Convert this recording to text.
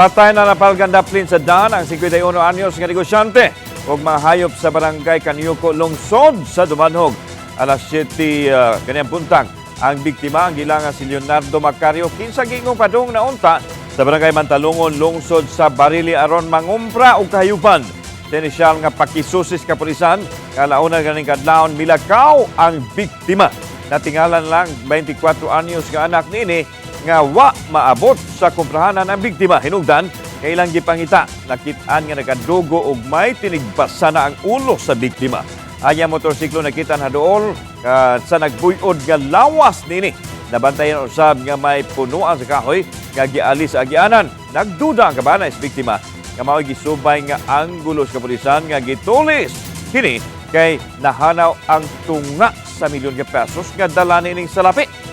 Patay na napalgan daplin sa Dan ang 51 anyos nga negosyante ug mga hayop sa barangay Kanyuko lungsod sa Dumanhog. Alas 7 uh, kanyang ang biktima ang gilangan si Leonardo Macario kinsa gingong padung na unta sa barangay Mantalungon lungsod sa Barili aron mangumpra og kahayupan. Tinisyal nga pakisusis kapulisan kalauna ganing kadlawon milakaw ang biktima. Natingalan lang 24 anyos nga anak nini nga wa maabot sa kumprahanan ang biktima. Hinugdan, kailang gipangita, nakitaan nga nagadugo og may tinigbasa na ang ulo sa biktima. Anya motorsiklo nakita na dool ah, sa nagbuyod nga lawas nini. Nabantayan usab nga may punuan sa kahoy nga gialis sa agianan. Nagduda ang kabana sa biktima nga mao gisubay nga anggulo sa kapulisan nga gitulis. Kini kay nahanaw ang tunga sa milyon ka pesos nga dala nining salapi.